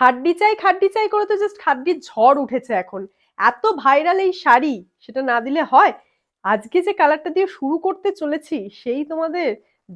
খাড্ডি চাই খাড্ডি চাই করে তো জাস্ট খাড্ডির ঝড় উঠেছে এখন। এত ভাইরাল এই শাড়ি, সেটা না দিলে হয়? আজকে যে কালারটা দিয়ে শুরু করতে চলেছি, সেই তোমাদের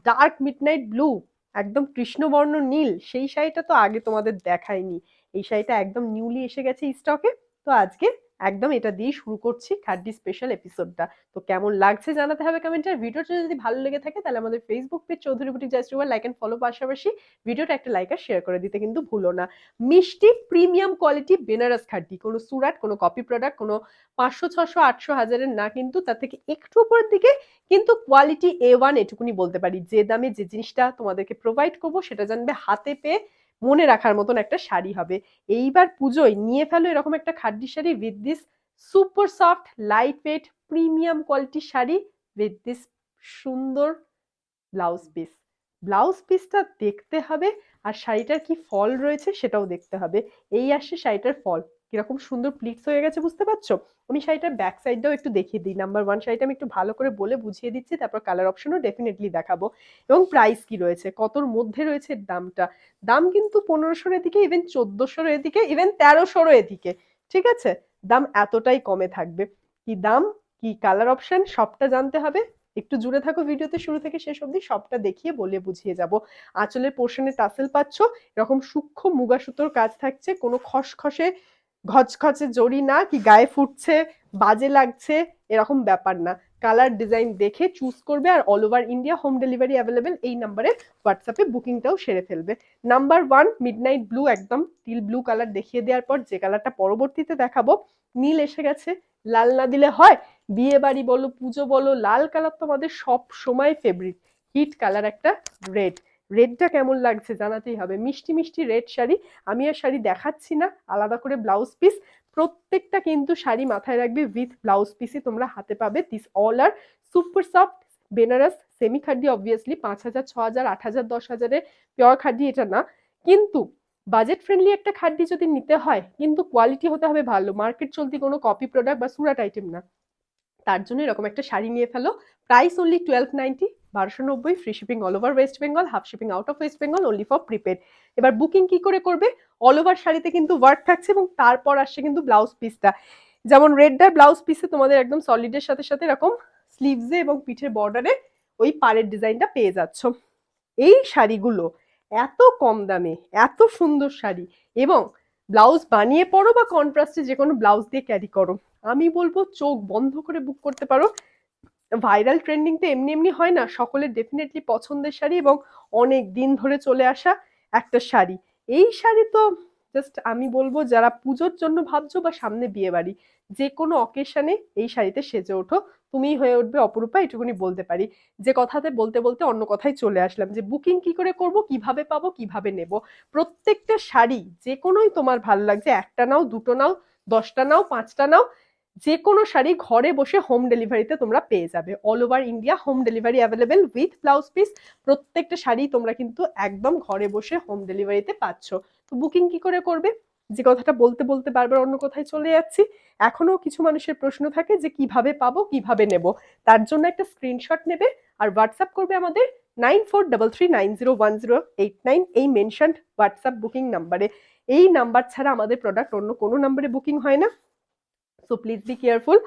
ডার্ক মিডনাইট ব্লু একদম কৃষ্ণবর্ণ নীল, সেই শাড়িটা তো আগে তোমাদের দেখায়নি এই শাড়িটা একদম নিউলি এসে গেছে স্টকে তো আজকে একদম এটা দিয়ে শুরু করছি খাড্ডি স্পেশাল এপিসোডটা তো কেমন লাগছে জানাতে হবে কমেন্টে ভিডিওটা যদি ভালো লেগে থাকে, তাহলে আমাদের Facebook page Chowdhury boutique just like and follow পাশাপাশি ভিডিওটা একটা লাইক আর শেয়ার করে দিতে কিন্তু ভুলো না। মিষ্টি প্রিমিয়াম কোয়ালিটি বেনারস খাড্ডি। কোনো সুরাট, কোনো কপি প্রোডাক্ট কোনো পাঁচশো, ছশো, আটশো হাজারের না কিন্তু তার থেকে একটু উপরের দিকে কিন্তু কোয়ালিটি এ ওয়ান এটুকুনি বলতে পারি। যে দামে যে জিনিসটা তোমাদেরকে প্রোভাইড করব সেটা জানবে হাতে পেয়ে মনে রাখার মতন একটা শাড়ি হবে। এইবার পুজোয় নিয়ে ফেলো এরকম একটা khaddi sari with this super soft light weight premium quality sari with this সুন্দর ব্লাউজ পিস ব্লাউজ পিসটা দেখতে হবে আর শাড়িটার কি ফল রয়েছে সেটাও দেখতে হবে। এই আসছে শাড়িটার ফল। কীরকম সুন্দর প্লিটস হয়ে গেছে, বুঝতে পারছ? আমি শাড়িটার ব্যাক সাইডটাও একটু দেখিয়ে দিই। নাম্বার ওয়ান শাড়িটা আমি একটু ভালো করে বলে বুঝিয়ে দিচ্ছি, তারপর কালার অপশনও ডেফিনেটলি দেখাবো। এবং প্রাইস কি রয়েছে? কতর মধ্যে রয়েছে দামটা? দাম কিন্তু পনেরোশোর এদিকে ইভেন চোদ্দোশোর এদিকে ইভেন তেরোশোরও এদিকে, ঠিক আছে? দাম এতটাই কমে থাকবে। কি দাম, কি কালার অপশন সবটা জানতে হবে। একটু জুড়ে থাকো, ভিডিওতে শুরু থেকে শেষ অবধি সবটা দেখিয়ে বলে বুঝিয়ে যাব। আঁচলের পোর্শনে টাসেল পাচ্ছ, এরকম সূক্ষ্ম মুগা সুতোর কাজ থাকছে, কোনো খসখসে ঘচখচে জড়ি না কি গায়ে ফুটছে, বাজে লাগছে, এরকম ব্যাপার না। কালার ডিজাইন দেখে চুজ করবে আর all over India home delivery available এই নাম্বারে হোয়াটসঅ্যাপে বুকিংটাও সেরে ফেলবে। নাম্বার ওয়ান মিডনাইট ব্লু একদম টিল ব্লু কালার দেখিয়ে দেওয়ার পর যে কালারটা পরবর্তীতে দেখাবো, নীল এসে গেছে, লাল না দিলে হয়, বিয়ে বাড়ি বলো, পুজো বলো, লাল কালার তো আমাদের সব সময় ফেভারিট হিট কালার একটা রেড রেডটা কেমন লাগছে জানাতেই হবে। মিষ্টি মিষ্টি রেড শাড়ি, আমি আর শাড়ি দেখাচ্ছি না, আলাদা করে ব্লাউজ পিস। প্রত্যেকটা কিন্তু শাড়ি মাথায় রাখবে উইথ ব্লাউজ পিসই তোমরা হাতে পাবে। This all are super soft Benaras semi khaddi obviously পাঁচ হাজার, ছ হাজার, আট হাজার, দশ হাজারের পিওর খাড্ডি এটা না। কিন্তু বাজেট ফ্রেন্ডলি একটা খাড্ডি যদি নিতে হয়, কিন্তু কোয়ালিটি হতে হবে ভালো। মার্কেট চলতি কোনো কপি প্রোডাক্ট বা সুরাট আইটেম না। তার জন্য এরকম একটা শাড়ি নিয়ে ফেলো। প্রাইস অনলি টুয়েলভ নাইনটি বারোশো নব্বই free shipping all over West Bengal half shipping out of West Bengal only for prepaid এবার বুকিং কি করে করবে? অল ওভার শাড়িতে কিন্তু ওয়ার্ক থাকছে এবং তারপর আসছে কিন্তু ব্লাউজ পিসটা যেমন রেডটার ব্লাউজ পিসে তোমাদের একদম সলিডের সাথে সাথে এরকম স্লিভসে এবং পিঠের বর্ডারে ওই পাড়ের ডিজাইনটা পেয়ে যাচ্ছ। এই শাড়িগুলো এত কম দামে, এত সুন্দর শাড়ি এবং ব্লাউজ বানিয়ে পরো বা কন্ট্রাস্টে যে কোনো ব্লাউজ দিয়ে ক্যারি করো। আমি বলব চোখ বন্ধ করে বুক করতে পারো। ভাইরাল ট্রেন্ডিং তো এমনি এমনি হয় না, সকলের ডেফিনেটলি পছন্দের শাড়ি এবং অনেক দিন ধরে চলে আসা একটা শাড়ি। এই শাড়ি তো জাস্ট আমি বলব যারা পুজোর জন্য ভাবছ বা সামনে বিয়ে বাড়ি, যে কোনো অকেশনে এই শাড়িতে সেজে ওঠো। তুমিই হয়ে উঠবে অপরূপা, এটুকুনি বলতে পারি। যে কথাতে বলতে বলতে অন্য কথায় চলে আসলাম যে বুকিং কি করে করব, কীভাবে পাবো, কীভাবে নেব। প্রত্যেকটা শাড়ি, যে কোনোই তোমার ভালো লাগছে, একটা নাও, দুটো নাও, দশটা নাও, পাঁচটা নাও যে কোনো শাড়ি ঘরে বসে হোম ডেলিভারিতে তোমরা পেয়ে যাবে। All over India home delivery available with blouse piece প্রত্যেকটা শাড়ি তোমরা কিন্তু একদম ঘরে বসে হোম ডেলিভারিতে পাচ্ছ। তো বুকিং কি করে করবে? যে কথাটা বলতে বলতে বারবার অন্য কোথায় চলে যাচ্ছি। এখনও কিছু মানুষের প্রশ্ন থাকে যে কীভাবে পাবো, কীভাবে নেব? তার জন্য একটা স্ক্রিনশট নেবে আর হোয়াটসঅ্যাপ করবে আমাদের nine four double three nine zero one zero eight nine এই মেনশন হোয়াটসঅ্যাপ বুকিং নাম্বারে এই নাম্বার ছাড়া আমাদের প্রোডাক্ট অন্য কোনো নাম্বারে বুকিং হয় না। সো প্লিজ বি কেয়ারফুল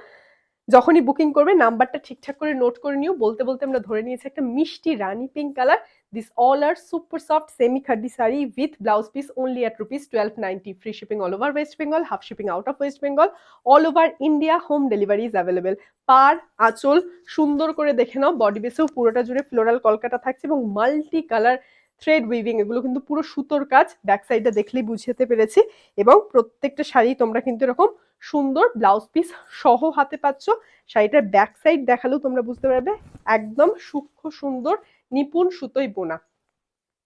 যখনই বুকিং করবে, নাম্বারটা ঠিকঠাক করে নোট করে নিও। বলতে বলতে আমরা ধরে নিয়েছি একটা মিষ্টি rani pink colour this all are super soft semi khaddi sari with blouse piece only at rupees twelve ninety free shipping all over West Bengal half shipping out of West Bengal all over India home delivery is available per আঁচল সুন্দর করে দেখে নাও body বেসেও পুরোটা জুড়ে floral Kolkata থাকছে এবং multi colour thread weaving এগুলো কিন্তু পুরো সুতোর কাজ। ব্যাক সাইডটা দেখলেই বুঝতে পেরেছি। এবং প্রত্যেকটা শাড়ি তোমরা কিন্তু এরকম সুন্দর ব্লাউজ পিস সহ হাতে পাচ্ছ। শাড়িটার ব্যাক সাইড দেখালেও তোমরা বুঝতে পারবে, একদম সূক্ষ্ম, সুন্দর, নিপুণ সুতোই বোনা।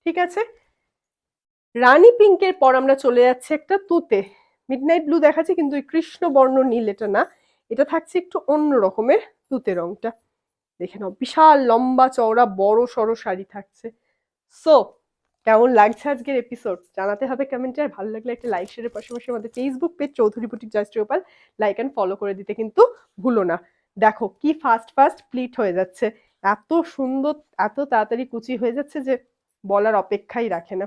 ঠিক আছে? রানী পিঙ্কের পর আমরা চলে যাচ্ছি একটা তুতে। মিডনাইট ব্লু দেখাচ্ছি, কিন্তু ওই কৃষ্ণ বর্ণ নীল এটা না। এটা থাকছে একটু অন্য রকমের তুতে রংটা। দেখে নাও, বিশাল লম্বা চওড়া বড় সড়ো শাড়ি থাকছে। সো কেমন লাগছে আজকের এপিসোড জানাতে হবে কমেন্টে আর ভালো লাগলে একটা লাইক শেয়ারের পাশাপাশি আমাদের Facebook page Chowdhury boutique just Gopal like and follow করে দিতে কিন্তু ভুলো না। দেখো, কি ফাস্ট ফাস্ট প্লিট হয়ে যাচ্ছে। এত সুন্দর, এত তাড়াতাড়ি কুচি হয়ে যাচ্ছে যে বলার অপেক্ষাই রাখে না।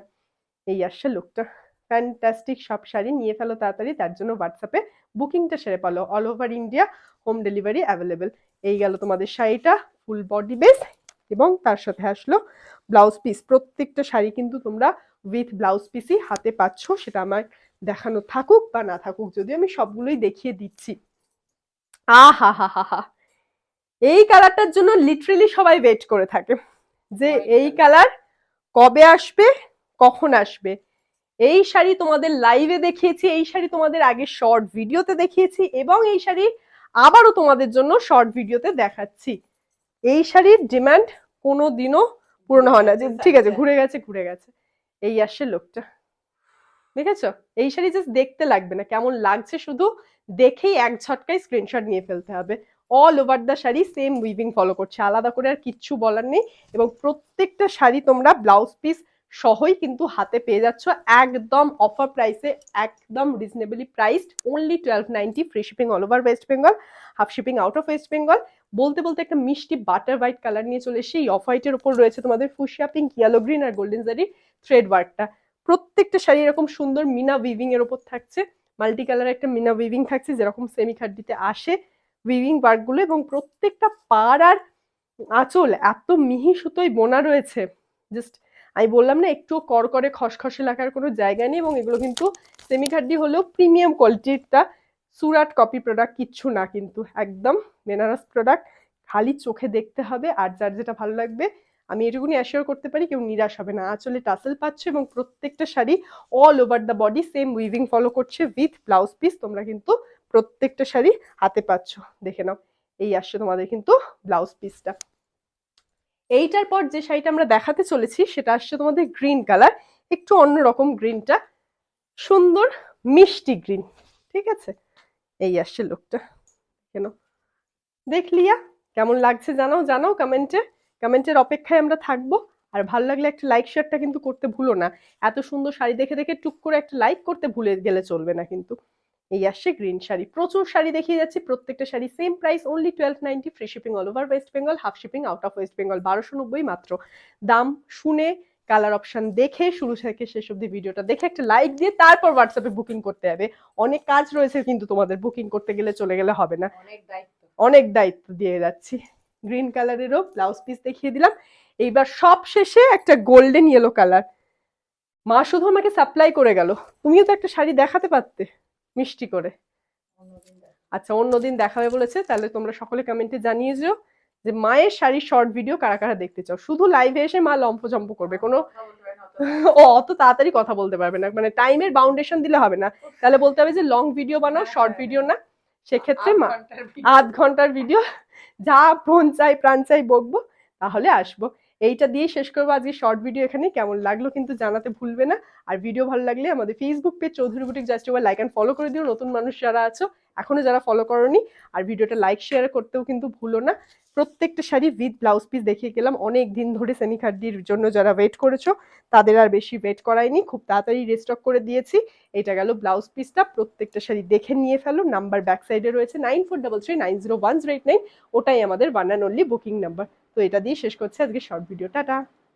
এই আসছে লোকটা ফ্যান্টাস্টিক সব শাড়ি, নিয়ে ফেলো তাড়াতাড়ি, তার জন্য হোয়াটসঅ্যাপে বুকিংটা সেরে পালো। All over India home delivery available এই গেল তোমাদের শাড়িটা ফুল বডি বেস এবং তার সাথে আসলো ব্লাউজ পিস প্রত্যেকটা শাড়ি কিন্তু তোমরা উইথ ব্লাউজ পিসই হাতে পাচ্ছ সেটা আমার দেখানো থাকুক বা না থাকুক যদিও আমি সবগুলোই দেখিয়ে দিচ্ছি। আহা হা হা হা এই কালারটার জন্য লিটারেলি সবাই ওয়েট করে থাকে যে এই কালার কবে আসবে কখন আসবে। এই শাড়ি তোমাদের লাইভে দেখিয়েছি এই শাড়ি তোমাদের আগে শর্ট ভিডিওতে দেখিয়েছি এবং এই শাড়ি আবারও তোমাদের জন্য শর্ট ভিডিওতে দেখাচ্ছি। এই শাড়ির ডিমান্ড কোনো দিনও পূর্ণ হয় না। যে ঠিক আছে ঘুরে গেছে ঘুরে গেছে। এই আসছে লোকটা। দেখেছ? এই শাড়ি জাস্ট দেখতে লাগবে না। কেমন লাগছে শুধু দেখেই এক ঝটকায় স্ক্রিনশট নিয়ে ফেলতে হবে। All over the sari same weaving follow করছে। আলাদা করে আর কিচ্ছু বলার নেই এবং প্রত্যেকটা শাড়ি তোমরা ব্লাউজ পিস সহই কিন্তু হাতে পেয়ে যাচ্ছ। একদম অফার প্রাইসে একদম reasonably priced only twelve ninety free shipping all over West Bengal half shipping out of West Bengal বলতে বলতে একটা মিষ্টি বাটার হোয়াইট কালার নিয়ে চলে এসে এই অফ হোয়াইটের উপর রয়েছে তোমাদের ফুশিয়া পিঙ্ক ইয়েলো গ্রিন আর গোল্ডেন জারি থ্রেড ওয়ার্কটা প্রত্যেকটা শাড়ি এরকম সুন্দর মিনা উইভিং এর উপর থাকছে। মাল্টি কালার একটা মিনা উইভিং থাকছে, যেরকম সেমি খাড্ডিতে আসে উইভিং ওয়ার্কগুলো এবং প্রত্যেকটা পার আর আঁচল এত মিহি সুতোয় বোনা রয়েছে। জাস্ট আমি বললাম না একটু করকরে খসখসে লাগার কোনো জায়গা নেই এবং এগুলো কিন্তু সেমি খাড্ডি হলেও প্রিমিয়াম কোয়ালিটিরটা সুরাট কপি প্রোডাক্ট কিচ্ছু না কিন্তু, একদম বেনারস প্রোডাক্ট খালি চোখে দেখতে হবে আর যার যেটা ভালো লাগবে, আমি এটুকুনি অ্যাসিওর করতে পারি কেউ নিরাশ হবে না। আঁচলে টাসেল পাচ্ছ এবং প্রত্যেকটা sari all over the body same weaving follow করছে উইথ ব্লাউজ পিস তোমরা কিন্তু প্রত্যেকটা শাড়ি হাতে পাচ্ছ। দেখে নাও, এই আসছে তোমাদের কিন্তু ব্লাউজ পিসটা এইটার পর যে শাড়িটা আমরা দেখাতে চলেছি, সেটা আসছে তোমাদের গ্রিন কালার একটু অন্যরকম গ্রিনটা সুন্দর মিষ্টি গ্রিন ঠিক আছে? এই আসছে লোকটা কেন দেখলিয়া কেমন লাগছে জানাও জানাও কমেন্টে কমেন্টের অপেক্ষায় আমরা থাকব। আর ভালো লাগলে একটা লাইক শেয়ারটা কিন্তু করতে ভুলো না। এত সুন্দর শাড়ি দেখে দেখে টুক করে একটা লাইক করতে ভুলে গেলে চলবে না কিন্তু। এই আসছে গ্রিন শাড়ি। প্রচুর শাড়ি দেখিয়ে যাচ্ছি। প্রত্যেকটা sari same price only twelve ninety free shipping all over West Bengal half shipping out of West Bengal বারোশো নব্বই মাত্র। দাম শুনে কালার অপশন দেখে, শুরু থেকে শেষ অব্দি ভিডিওটা দেখে একটা লাইক দিয়ে তারপর হোয়াটসঅ্যাপে বুকিং করতে হবে। অনেক কাজ রয়েছে কিন্তু তোমাদের বুকিং করতে গেলে চলে গেলে হবে না। অনেক দায়িত্ব। অনেক দায়িত্ব দিয়ে যাচ্ছি। গ্রিন কালারেরও ব্লাউজ পিস দেখিয়ে দিলাম। এইবার সব শেষে একটা গোল্ডেন ইয়েলো কালার মা শুধু আমাকে সাপ্লাই করে গেল। তুমিও তো একটা শাড়ি দেখাতে পারতে, মিষ্টি করে। আচ্ছা অন্যদিন দেখাবে বলেছে, তাহলে তোমরা সকলে কমেন্টে জানিয়ে যেও যে মায়ের শাড়ির শর্ট ভিডিও কারা কারা দেখতে চাও। শুধু লাইভে এসে মা লম্ফজম্প করবে, কোনো। ও অত তাড়াতাড়ি কথা বলতে পারবে না। মানে টাইমের বাউন্ডেশন দিলে হবে না। তাহলে বলতে হবে যে লং ভিডিও বানাও শর্ট ভিডিও না। সেক্ষেত্রে আধ মা ঘণ্টার আধ ঘণ্টার ভিডিও যা প্রণ চাই প্রাণ চাই বকবো তাহলে আসব। এইটা দিয়ে শেষ করব আজকে শর্ট ভিডিও এখানে কেমন লাগল কিন্তু জানাতে ভুলবে না। আর ভিডিও ভালো লাগলে আমাদের Facebook page Chowdhury boutique just like and follow করে দিও। নতুন মানুষ যারা আছো এখনও যারা ফলো করনি, আর ভিডিওটা লাইক শেয়ার করতেও কিন্তু ভুলো না। প্রত্যেকটা শাড়ি উইথ ব্লাউজ পিস দেখিয়ে গেলাম। অনেক দিন ধরে সেমি খাড্ডির জন্য যারা ওয়েট করেছ, তাদের আর বেশি ওয়েট করায়নি খুব তাড়াতাড়ি রেস্টক করে দিয়েছি। এটা গেল ব্লাউজ পিসটা প্রত্যেকটা শাড়ি দেখে নিয়ে ফেলো। নাম্বার ব্যাক সাইডে রয়েছে nine four double three nine zero one zero eight nine ওটাই আমাদের one and only booking number তো এটা দিয়ে শেষ করছে আজকে শর্ট ভিডিও টাটা!